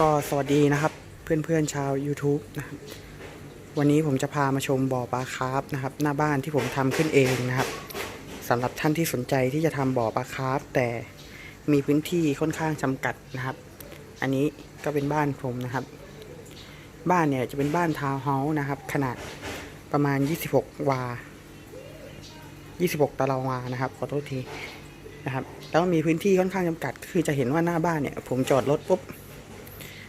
ก็สวัสดีนะครับเพื่อนๆชาว YouTube นะครับวันนี้ผมจะพามาชมบ่อปลาคาร์ฟนะครับ หน้าบ้านที่ผมทำขึ้นเองนะครับสำหรับท่านที่สนใจที่จะทำบ่อปลาคาร์ฟแต่มีพื้นที่ค่อนข้างจำกัดนะครับ อันนี้ก็เป็นบ้านผมนะครับ บ้านเนี่ยจะเป็นบ้านทาวน์เฮาส์นะครับ ขนาดประมาณ 26 วา 26 ตารางวานะครับ ขอโทษทีนะครับแล้วมีพื้นที่ค่อนข้างจำกัด คือจะเห็นว่าหน้าบ้านเนี่ย ผมจอดรถปุ๊บ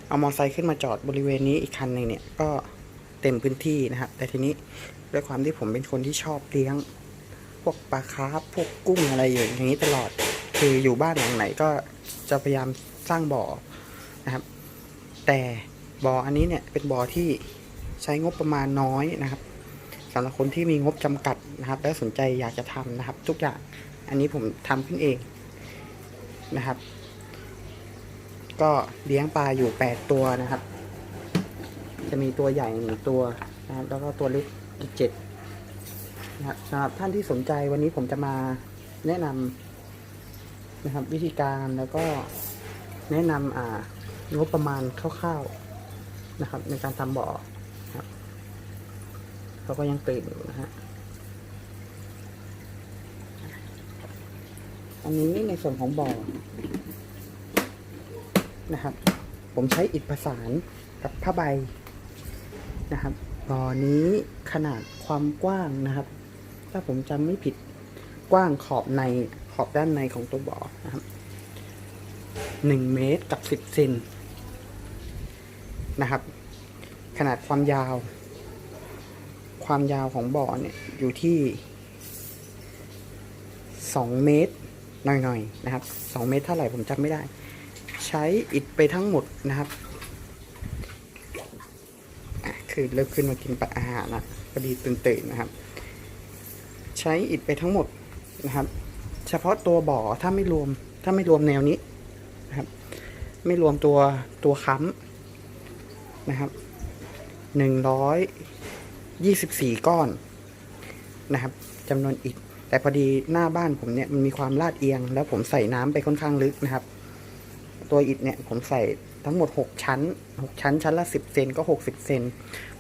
เอามอเตอร์ไซค์ขึ้นมาจอดบริเวณนี้อีกคันหนึ่งเนี่ยก็เต็มพื้นที่นะครับ แต่ทีนี้ด้วยความที่ผมเป็นคนที่ชอบเลี้ยง พวกปลาคาร์ฟพวกกุ้งอะไรอย่างนี้ตลอด คืออยู่บ้านหลังไหนก็จะพยายามสร้างบ่อนะครับ แต่บ่ออันนี้เนี่ยเป็นบ่อที่ใช้งบประมาณน้อยนะครับสำหรับคนที่มีงบจำกัดนะครับ และสนใจอยากจะทำนะครับ ทุกอย่างอันนี้ผมทำขึ้นเองนะครับ ก็เลี้ยงปลาอยู่ 8 ตัวนะครับ จะมีตัวใหญ่หนึ่งตัวนะครับแล้วก็ตัวเล็กอีกเจ็ดนะครับสำหรับท่านที่สนใจวันนี้ผมจะมาแนะนำนะครับ วิธีการแล้วก็แนะนำอ่างบประมาณคร่าวๆนะครับ ในการทำบ่อครับเขาก็ยังตื่นอยู่นะฮะอันนี้ในส่วนของบ่อ นะครับ ผมใช้อิฐประสานกับผ้าใบนะครับบ่อนี้ขนาดความกว้างนะครับ ถ้าผมจำไม่ผิดกว้างขอบในขอบด้านในของตัวบ่อนะครับหนึ่งเมตรกับสิบเซนนะครับ ขนาดความยาว ความยาวของบ่อเนี่ยอยู่ที่สองเมตรหน่อยๆนะครับสองเมตรเท่าไหร่ผมจำไม่ได้ ใช้อิฐไปทั้งหมดนะครับคือเริ่มขึ้นมากินปลาอาหารละพอดีตื่นๆนะครับ ใช้อิฐไปทั้งหมดนะครับ เฉพาะตัวบ่อถ้าไม่รวมถ้าไม่รวมแนวนี้นะครับ ไม่รวมตัวตัวค้ำนะครับหนึ่งร้อยยี่สิบสี่ก้อนนะครับจำนวนอิฐแต่พอดีหน้าบ้านผมเนี่ยมันมีความลาดเอียง แล้วผมใส่น้ำไปค่อนข้างลึกนะครับ ตัวอิฐเนี่ยผมใส่ทั้งหมด 6 ชั้น 6 ชั้น ชั้นละ 10 เซนก็ 60 เซน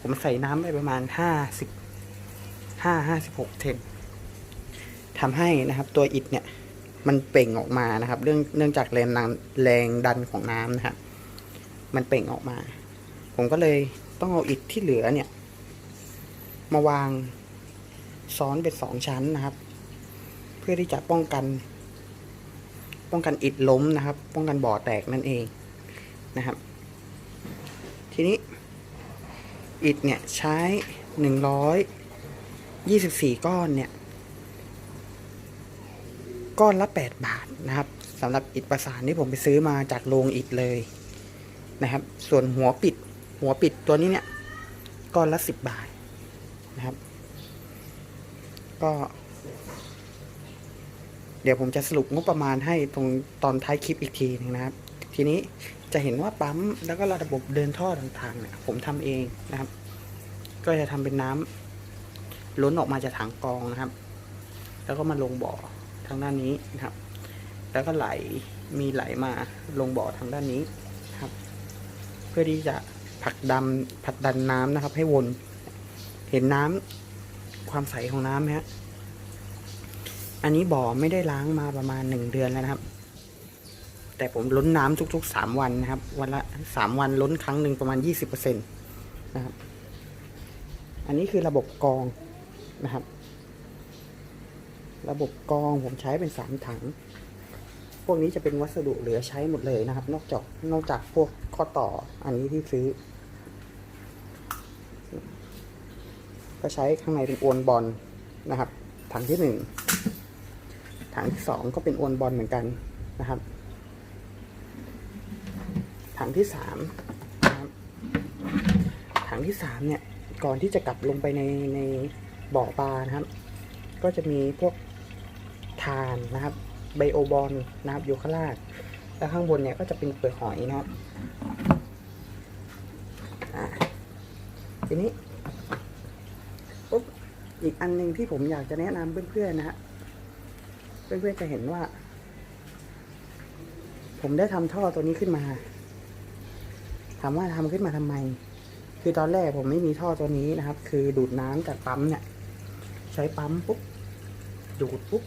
ผมใส่น้ำไปประมาณ 50 5 56 เซนทำให้นะครับตัวอิฐเนี่ยมันเปล่งออกมานะครับ เรื่องเนื่องจากแรงน้ำแรงดันของน้ำนะครับมันเปล่งออกมา ผมก็เลยต้องเอาอิฐที่เหลือเนี่ย มาวางซ้อนเป็นสองชั้นนะครับ เพื่อที่จะป้องกัน ป้องกันอิดล้มนะครับ ป้องกันบ่อแตกนั่นเองนะครับ ทีนี้อิดเนี่ยใช้หนึ่งร้อยยี่สิบสี่ก้อนเนี่ย ก้อนละแปดบาทนะครับสำหรับอิฐประสานที่ผมไปซื้อมาจากโรงอิฐเลยนะครับ ส่วนหัวปิดหัวปิดตัวนี้เนี่ย ก้อนละสิบบาทนะครับ ก็ เดี๋ยวผมจะสรุปงบประมาณให้ตรงตอนท้ายคลิปอีกทีนึงนะครับ ทีนี้จะเห็นว่าปั๊มแล้วก็ระบบเดินท่อต่างๆเนี่ยผมทำเองนะครับ ก็จะทำเป็นน้ำล้นออกมาจากถังกรองนะครับ แล้วก็มาลงบ่อทางด้านนี้นะครับ แล้วก็ไหลมีไหลมาลงบ่อทางด้านนี้นะครับ เพื่อที่จะผลักดันผลักดันน้ำนะครับ ให้วน เห็นน้ำความใสของน้ำไหมฮะ อันนี้บ่อไม่ได้ล้างมาประมาณหนึ่งเดือนแล้วนะครับ แต่ผมล้นน้ำทุกๆสามวันนะครับ วันละสามวันล้นครั้งหนึ่งประมาณยี่สิบเปอร์เซ็นตนะครับ อันนี้คือระบบกรองนะครับ ระบบกรองผมใช้เป็นสามถัง พวกนี้จะเป็นวัสดุเหลือใช้หมดเลยนะครับ นอกจากนอกจากพวกข้อต่ออันนี้ที่ซื้อ ก็ใช้ข้างในเป็นอวนบอลนะครับถังที่หนึ่ง ถังที่สองก็เป็นอวนบอลเหมือนกันนะครับถังที่สามนะครับถังที่สามเนี่ยก่อนที่จะกลับลงไปในในบ่อปลานะครับ ก็จะมีพวกทานนะครับไบโอบอลนะครับยู่ข้าลางแล้วข้างบนเนี่ยก็จะเป็นเปลือกหอยนะครับอ่าทีนี้ปุ๊บอีกอันหนึ่งที่ผมอยากจะแนะนำเพื่อนๆนะฮะ เพื่อนๆจะเห็นว่า ผมได้ทำท่อตัวนี้ขึ้นมาถามว่าทำขึ้นมาทำไม คือตอนแรกผมไม่มีท่อตัวนี้นะครับ คือดูดน้ำจากปั๊มเนี่ย ใช้ปั๊มปุ๊บดูดปุ๊บ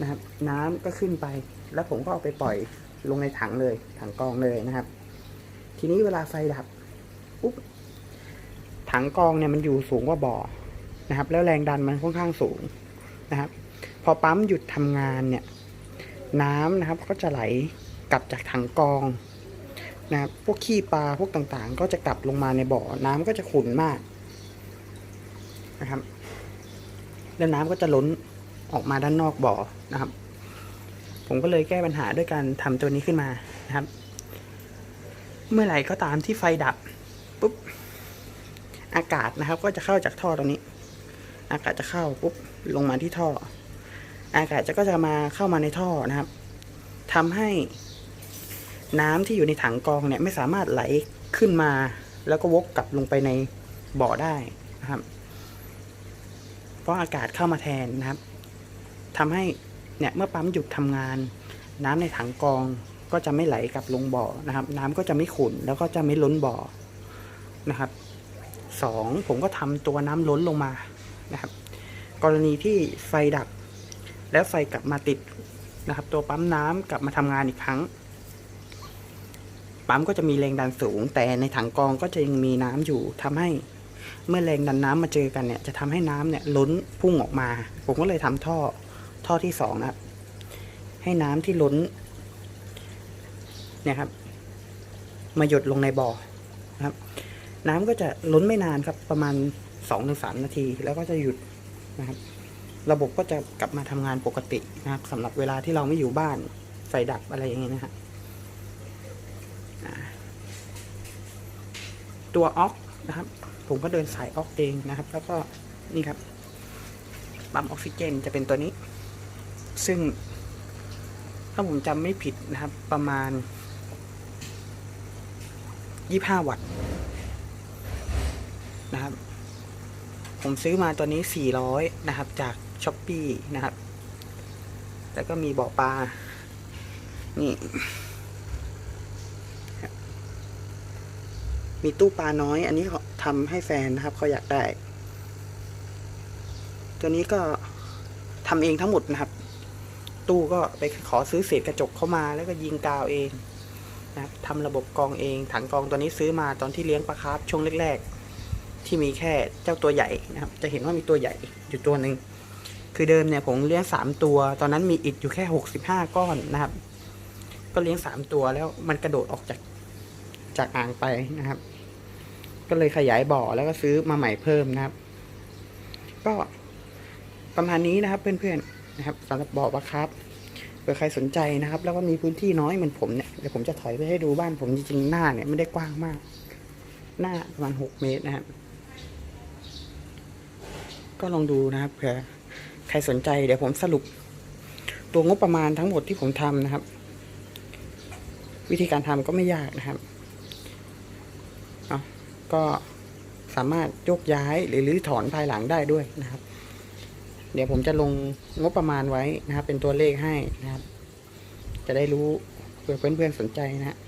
นะครับ น้ำก็ขึ้นไป แล้วผมก็เอาไปปล่อยลงในถังเลย ถังกองเลยนะครับ ทีนี้เวลาไฟดับปุ๊บถังกองเนี่ยมันอยู่สูงกว่าบ่อนะครับ แล้วแรงดันมันค่อนข้างสูงนะครับ พอปั๊มหยุดทำงานเนี่ยน้ำนะครับก็จะไหลกลับจากถังกองนะครับพวกขี้ปลาพวกต่างๆ ก็จะกลับลงมาในบ่อน้ำก็จะขุ่นมากนะครับ แล้วน้ำก็จะล้นออกมาด้านนอกบ่อนะครับ ผมก็เลยแก้ปัญหาด้วยการทำตัวนี้ขึ้นมานะครับ เมื่อไหร่ก็ตามที่ไฟดับปุ๊บอากาศนะครับ ก็จะเข้าจากท่อตรงนี้ อากาศจะเข้าปุ๊บลงมาที่ท่อ อากาศจะก็จะมาเข้ามาในท่อนะครับทำให้น้ำที่อยู่ในถังกองเนี่ยไม่สามารถไหลขึ้นมา แล้วก็วกกลับลงไปในบ่อได้นะครับ เพราะอากาศเข้ามาแทนนะครับทำให้เนี่ยเมื่อปั๊มหยุดทำงาน น้ำในถังกองก็จะไม่ไหลกลับลงบ่อนะครับ น้ำก็จะไม่ขุ่นแล้วก็จะไม่ล้นบ่อนะครับสองผมก็ทำตัวน้ำล้นลงมานะครับ กรณีที่ไฟดับ แล้วไฟกลับมาติดนะครับ ตัวปั๊มน้ำกลับมาทำงานอีกครั้ง ปั๊มก็จะมีแรงดันสูง แต่ในถังกรองก็จะยังมีน้ำอยู่ทำให้เมื่อแรงดันน้ำมาเจอกันเนี่ย จะทำให้น้ำเนี่ยล้นพุ่งออกมา ผมก็เลยทำท่อท่อที่สองนะครับ ให้น้ำที่ล้น เนี่ยครับ มาหยดลงในบ่อนะครับ น้ำก็จะล้นไม่นานครับ ประมาณสองถึงสามนาที แล้วก็จะหยุดนะครับ ระบบก็จะกลับมาทำงานปกตินะครับสำหรับเวลาที่เราไม่อยู่บ้านไฟดับอะไรอย่างเงี้ยนะฮะตัวออกนะครับ ผมก็เดินสายออกเองนะครับ แล้วก็นี่ครับปั๊มออกซิเจนจะเป็นตัวนี้ ซึ่ง ถ้าผมจำไม่ผิดนะครับ ประมาณยี่ห้าวัตต์นะครับ ผมซื้อมาตัวนี้ 400 นะครับ จาก ช้อปปี้นะครับ แล้วก็มีบ่อปลา นี่ มีตู้ปลาน้อย อันนี้เขาทำให้แฟนนะครับเขาอยากได้ ตัวนี้ก็ทำเองทั้งหมดนะครับ ตู้ก็ไปขอซื้อเศษกระจกเข้ามา แล้วก็ยิงกาวเองนะทำระบบกรองเอง ถังกรองตัวนี้ซื้อมาตอนที่เลี้ยงปลาคาร์ฟช่วงแรก ๆ ที่มีแค่เจ้าตัวใหญ่นะครับ จะเห็นว่ามีตัวใหญ่อยู่ตัวหนึ่ง คือเดิมเนี่ยผมเลี้ยงสามตัว ตอนนั้นมีอิฐอยู่แค่หกสิบห้าก้อนนะครับ ก็เลี้ยงสามตัวแล้วมันกระโดดออกจากจากอ่างไปนะครับ ก็เลยขยายบ่อแล้วก็ซื้อมาใหม่เพิ่มนะครับ ก็ประมาณนี้นะครับเพื่อนๆนะครับสำหรับบ่อปลาครับเผื่อใครสนใจนะครับ แล้วก็มีพื้นที่น้อยเหมือนผมเนี่ยเดี๋ยวผมจะถอยไปให้ดูบ้านผมจริงๆหน้าเนี่ยไม่ได้กว้างมาก หน้าประมาณหกเมตรนะครับก็ลองดูนะครับเผื่อ ครสนใจเดี๋ยวผมสรุป ตัวงบประมาณทั้งหมดที่ผมทำนะครับ วิธีการทำก็ไม่ยากนะครับก็สามารถยกย้ายหรือรื้อถอนภายหลังได้ด้วยนะครับ เดี๋ยวผมจะลงงบประมาณไว้นะครับ เป็นตัวเลขให้นะครับ จะได้รู้เผื่อเพื่อนๆสนใจนะฮะ